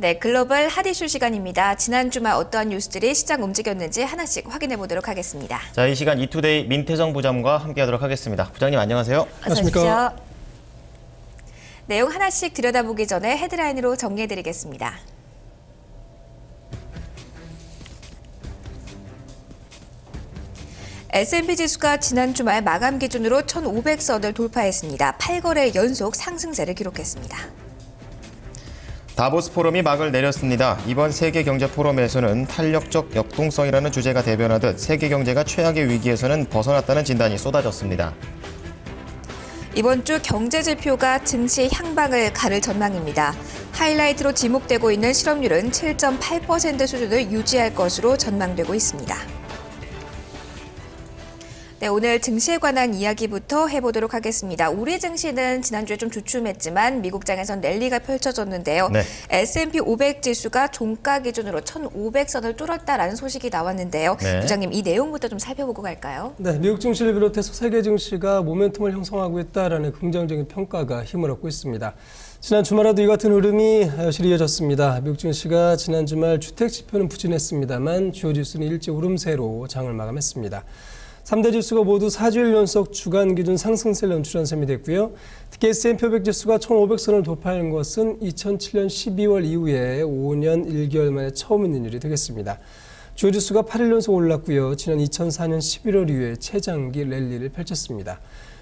네, 글로벌 핫이슈 시간입니다. 지난 주말 어떠한 뉴스들이 시장 움직였는지 하나씩 확인해 보도록 하겠습니다. 자, 이 시간 이투데이 민태성 부장과 함께하도록 하겠습니다. 부장님 안녕하세요. 안녕하십니까. 내용 하나씩 들여다보기 전에 헤드라인으로 정리해 드리겠습니다. S&P 지수가 지난 주말 마감 기준으로 1,500선을 돌파했습니다. 8거래 연속 상승세를 기록했습니다. 다보스 포럼이 막을 내렸습니다. 이번 세계 경제 포럼에서는 탄력적 역동성이라는 주제가 대변하듯 세계 경제가 최악의 위기에서는 벗어났다는 진단이 쏟아졌습니다. 이번 주 경제 지표가 증시 향방을 가를 전망입니다. 하이라이트로 지목되고 있는 실업률은 7.8% 수준을 유지할 것으로 전망되고 있습니다. 네, 오늘 증시에 관한 이야기부터 해보도록 하겠습니다. 우리 증시는 지난주에 좀 주춤했지만 미국장에선 랠리가 펼쳐졌는데요. 네. S&P 500 지수가 종가 기준으로 1,500선을 뚫었다라는 소식이 나왔는데요. 네. 부장님, 이 내용부터 좀 살펴보고 갈까요? 네, 미국 증시를 비롯해서 세계 증시가 모멘텀을 형성하고 있다라는 긍정적인 평가가 힘을 얻고 있습니다. 지난 주말에도 이 같은 흐름이 여실히 이어졌습니다. 미국 증시가 지난 주말 주택 지표는 부진했습니다만 주요 지수는 일제 오름세로 장을 마감했습니다. 3대 지수가 모두 4주일 연속 주간 기준 상승세를 연출한 셈이 됐고요. 특히 S&P 500 지수가 1,500선을 돌파한 것은 2007년 12월 이후에 5년 1개월 만에 처음 있는 일이 되겠습니다. 주요 지수가 8일 연속 올랐고요. 지난 2004년 11월 이후에 최장기 랠리를 펼쳤습니다.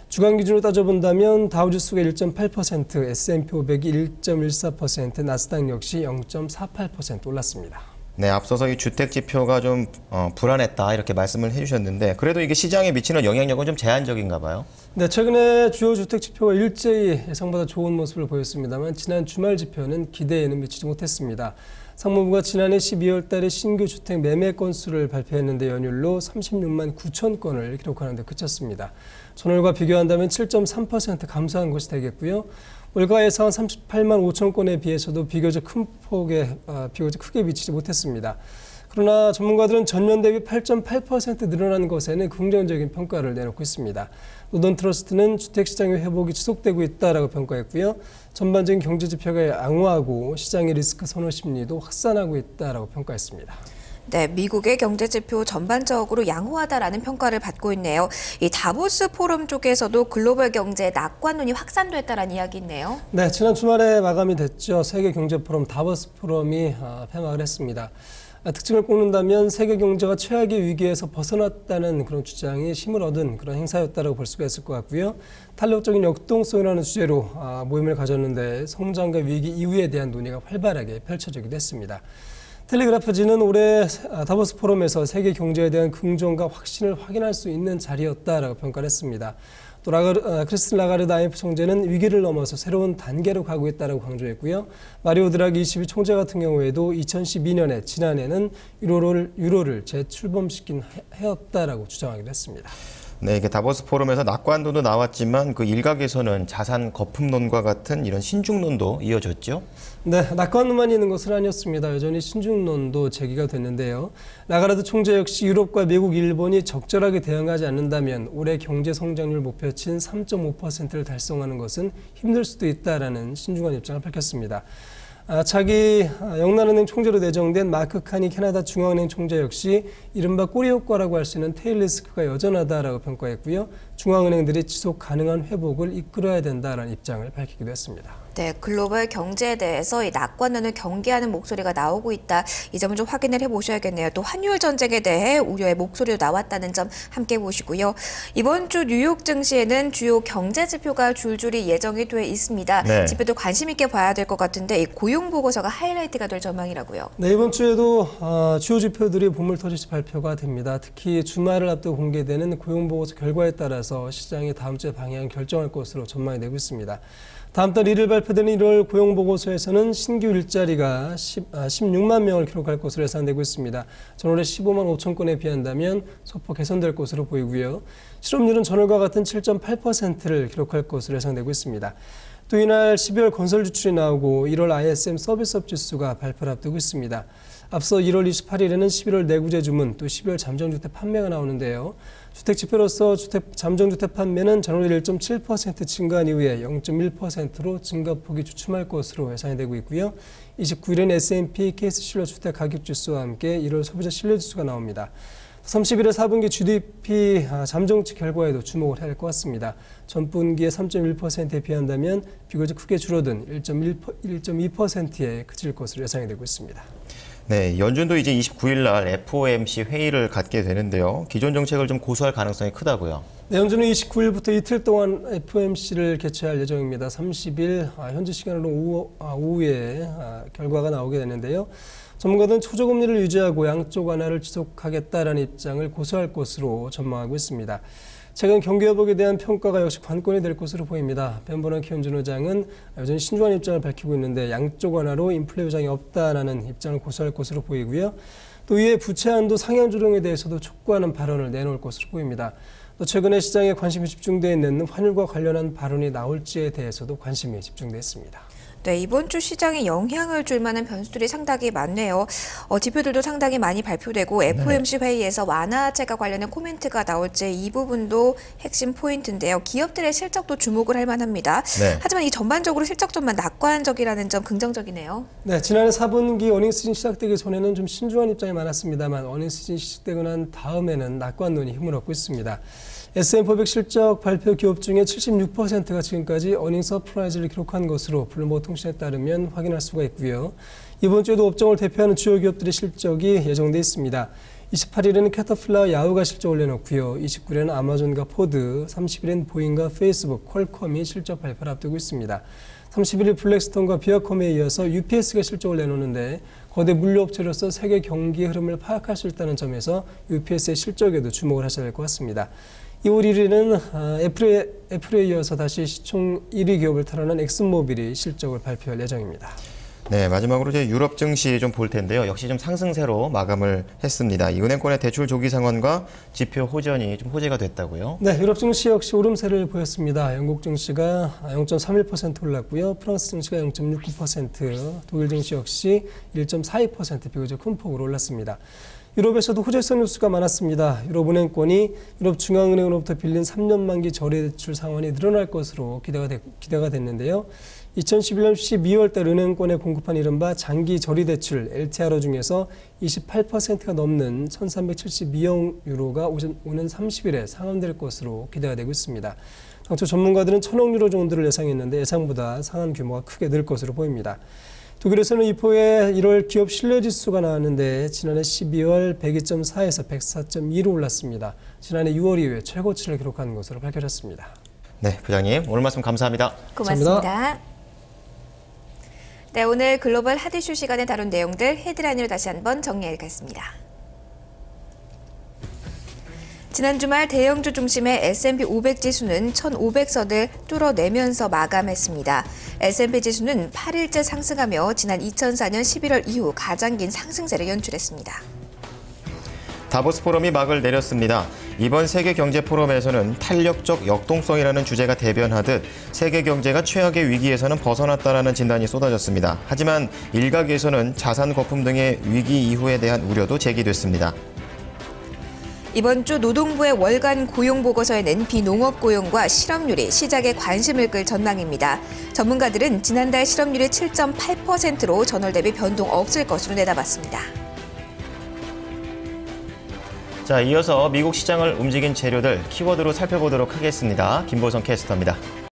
주간 기준으로 따져본다면 다우지수가 1.8%, S&P 500이 1.14%, 나스닥 역시 0.48% 올랐습니다. 네, 앞서서 이 주택 지표가 좀 어, 불안했다 이렇게 말씀을 해주셨는데 그래도 이게 시장에 미치는 영향력은 좀 제한적인가 봐요. 네, 최근에 주요 주택 지표가 일제히 예상보다 좋은 모습을 보였습니다만 지난 주말 지표는 기대에는 미치지 못했습니다. 상무부가 지난해 12월 달에 신규 주택 매매 건수를 발표했는데 연율로 36만 9천 건을 기록하는 데 그쳤습니다. 전월과 비교한다면 7.3% 감소한 것이 되겠고요. 월가 예상한 38만 5천 건에 비해서도 비교적 큰 폭에 아, 비교적 크게 미치지 못했습니다. 그러나 전문가들은 전년 대비 8.8% 늘어난 것에는 긍정적인 평가를 내놓고 있습니다. 노던 트러스트는 주택시장의 회복이 지속되고 있다라고 평가했고요. 전반적인 경제 지표가 양호하고 시장의 리스크 선호 심리도 확산하고 있다라고 평가했습니다. 네, 미국의 경제 지표 전반적으로 양호하다라는 평가를 받고 있네요. 이 다보스 포럼 쪽에서도 글로벌 경제 낙관론이 확산됐다라는 이야기 있네요. 네, 지난 주말에 마감이 됐죠. 세계 경제 포럼 다보스 포럼이 아, 폐막을 했습니다. 아, 특징을 꼽는다면 세계 경제가 최악의 위기에서 벗어났다는 그런 주장이 힘을 얻은 그런 행사였다고 볼 수가 있을 것 같고요. 탄력적인 역동성이라는 주제로 아, 모임을 가졌는데 성장과 위기 이후에 대한 논의가 활발하게 펼쳐지기도 했습니다. 텔레그라프지는 올해 다보스 포럼에서 세계 경제에 대한 긍정과 확신을 확인할 수 있는 자리였다라고 평가를 했습니다. 또 라가르, 아, 크리스틴 라가르드 IMF 총재는 위기를 넘어서 새로운 단계로 가고 있다고 강조했고요. 마리오 드라기 22 총재 같은 경우에도 2012년에 지난해는 유로를 유로를 재출범시킨 해였다라고 주장하기도 했습니다. 네, 이게 다보스 포럼에서 낙관론도 나왔지만 그 일각에서는 자산 거품론과 같은 이런 신중론도 이어졌죠. 네, 낙관론만 있는 것은 아니었습니다. 여전히 신중론도 제기가 됐는데요. 라가르드 총재 역시 유럽과 미국, 일본이 적절하게 대응하지 않는다면 올해 경제 성장률 목표치인 3.5%를 달성하는 것은 힘들 수도 있다라는 신중한 입장을 밝혔습니다. 아, 차기 영란은행 총재로 내정된 마크 카니 캐나다 중앙은행 총재 역시 이른바 꼬리 효과라고 할 수 있는 테일 리스크가 여전하다라고 평가했고요. 중앙은행들이 지속 가능한 회복을 이끌어야 된다라는 입장을 밝히기도 했습니다. 네, 글로벌 경제에 대해서 이 낙관론을 경계하는 목소리가 나오고 있다. 이 점을 좀 확인을 해보셔야겠네요. 또 환율 전쟁에 대해 우려의 목소리도 나왔다는 점 함께 보시고요. 이번 주 뉴욕 증시에는 주요 경제 지표가 줄줄이 예정이 돼 있습니다. 네. 지표도 관심 있게 봐야 될 것 같은데 이 고용 보고서가 하이라이트가 될 전망이라고요. 네, 이번 주에도 어, 주요 지표들이 보물 터지시 발표가 됩니다. 특히 주말을 앞두고 공개되는 고용 보고서 결과에 따라서 시장이 다음 주에 방향 결정할 것으로 전망이 되고 있습니다. 다음 달 1일 발표 되는 1월 고용보고서에서는 신규 일자리가 10, 아, 16만 명을 기록할 것으로 예상되고 있습니다. 전월에 15만 5천 건에 비한다면 소폭 개선될 것으로 보이고요. 실업률은 전월과 같은 7.8%를 기록할 것으로 예상되고 있습니다. 또 이날 12월 건설 주출이 나오고 1월 ISM 서비스업 지수가 발표를 앞두고 있습니다. 앞서 1월 28일에는 11월 내구재 주문 또 12월 잠정주택 판매가 나오는데요. 주택 지표로서 주택 잠정 주택 판매는 전월 1.7% 증가한 이후에 0.1%로 증가폭이 주춤할 것으로 예상이 되고 있고요. 29일엔 S&P 케이스 실러 주택 가격 지수와 함께 1월 소비자 신뢰 지수가 나옵니다. 31일 4분기 GDP 아, 잠정치 결과에도 주목을 해야 할 것 같습니다. 전분기의 3.1%에 비한다면 비교적 크게 줄어든 1.2%에 그칠 것으로 예상이 되고 있습니다. 네, 연준도 이제 29일 날 FOMC 회의를 갖게 되는데요. 기존 정책을 좀 고수할 가능성이 크다고요. 네, 연준은 29일부터 이틀 동안 FOMC를 개최할 예정입니다. 30일 아, 현지 시간으로 오후, 아, 오후에 아, 결과가 나오게 되는데요. 전문가들은 초저금리를 유지하고 양쪽 완화를 지속하겠다라는 입장을 고수할 것으로 전망하고 있습니다. 최근 경기 회복에 대한 평가가 역시 관건이 될 것으로 보입니다. 벤버넌키 연준 의장은 여전히 신중한 입장을 밝히고 있는데 양쪽 완화로 인플레 요장이 없다라는 입장을 고수할 것으로 보이고요. 또 이에 부채 한도 상향 조정에 대해서도 촉구하는 발언을 내놓을 것으로 보입니다. 또 최근에 시장에 관심이 집중되어 있는 환율과 관련한 발언이 나올지에 대해서도 관심이 집중되어 있습니다. 네, 이번 주 시장에 영향을 줄 만한 변수들이 상당히 많네요. 어, 지표들도 상당히 많이 발표되고 FOMC 회의에서 완화책과 관련된 코멘트가 나올지 이 부분도 핵심 포인트인데요. 기업들의 실적도 주목을 할 만합니다. 네. 하지만 이 전반적으로 실적점만 낙관적이라는 점 긍정적이네요. 네, 지난해 4분기 어닝 시즌 시작되기 전에는 좀 신중한 입장이 많았습니다만 어닝 시즌 시작되고 난 다음에는 낙관론이 힘을 얻고 있습니다. S&P 500 실적 발표 기업 중에 76%가 지금까지 어닝 서프라이즈를 기록한 것으로 블룸버그 통신에 따르면 확인할 수가 있고요. 이번 주에도 업종을 대표하는 주요 기업들의 실적이 예정돼 있습니다. 28일에는 캐터필라 야후가 실적을 내놓고요. 29일에는 아마존과 포드, 30일엔 보잉과 페이스북, 퀄컴이 실적 발표를 앞두고 있습니다. 31일 블랙스톤과 비아컴에 이어서 UPS가 실적을 내놓는데 거대 물류업체로서 세계 경기 흐름을 파악할 수 있다는 점에서 UPS의 실적에도 주목을 하셔야 될 것 같습니다. 2월 1일은 애플에, 애플에 이어서 다시 시총 1위 기업을 탈환한 엑슨모빌이 실적을 발표할 예정입니다. 네, 마지막으로 이제 유럽 증시 좀 볼 텐데요. 역시 좀 상승세로 마감을 했습니다. 이 은행권의 대출 조기 상환과 지표 호전이 좀 호재가 됐다고요. 네, 유럽 증시 역시 오름세를 보였습니다. 영국 증시가 0.31% 올랐고요. 프랑스 증시가 0.69%, 독일 증시 역시 1.42% 비교적 큰 폭으로 올랐습니다. 유럽에서도 호재성 뉴스가 많았습니다. 유럽은행권이 유럽 중앙은행으로부터 빌린 3년 만기 저리대출 상환이 늘어날 것으로 기대가, 됐, 기대가 됐는데요. 2011년 12월 달 은행권에 공급한 이른바 장기 저리대출 LTRO 중에서 28%가 넘는 1,372억 유로가 오는 30일에 상환될 것으로 기대가 되고 있습니다. 당초 전문가들은 천억 유로 정도를 예상했는데 예상보다 상환 규모가 크게 늘 것으로 보입니다. 독일에서는 이포의 1월 기업 신뢰지수가 나왔는데 지난해 12월 102.4에서 104.2로 올랐습니다. 지난해 6월 이후에 최고치를 기록한 것으로 밝혀졌습니다. 네, 부장님 오늘 말씀 감사합니다. 고맙습니다. 감사합니다. 네, 오늘 글로벌 핫 이슈 시간에 다룬 내용들 헤드라인으로 다시 한번 정리해보겠습니다. 지난 주말 대형주 중심의 S&P 500 지수는 1,500선을 뚫어내면서 마감했습니다. S&P 지수는 8일째 상승하며 지난 2004년 11월 이후 가장 긴 상승세를 연출했습니다. 다보스 포럼이 막을 내렸습니다. 이번 세계 경제 포럼에서는 탄력적 역동성이라는 주제가 대변하듯 세계 경제가 최악의 위기에서는 벗어났다라는 진단이 쏟아졌습니다. 하지만 일각에서는 자산 거품 등의 위기 이후에 대한 우려도 제기됐습니다. 이번 주 노동부의 월간 고용 보고서에는 비농업 고용과 실업률이 시작에 관심을 끌 전망입니다. 전문가들은 지난달 실업률이 7.8%로 전월 대비 변동 없을 것으로 내다봤습니다. 자, 이어서 미국 시장을 움직인 재료들 키워드로 살펴보도록 하겠습니다. 김보성 캐스터입니다.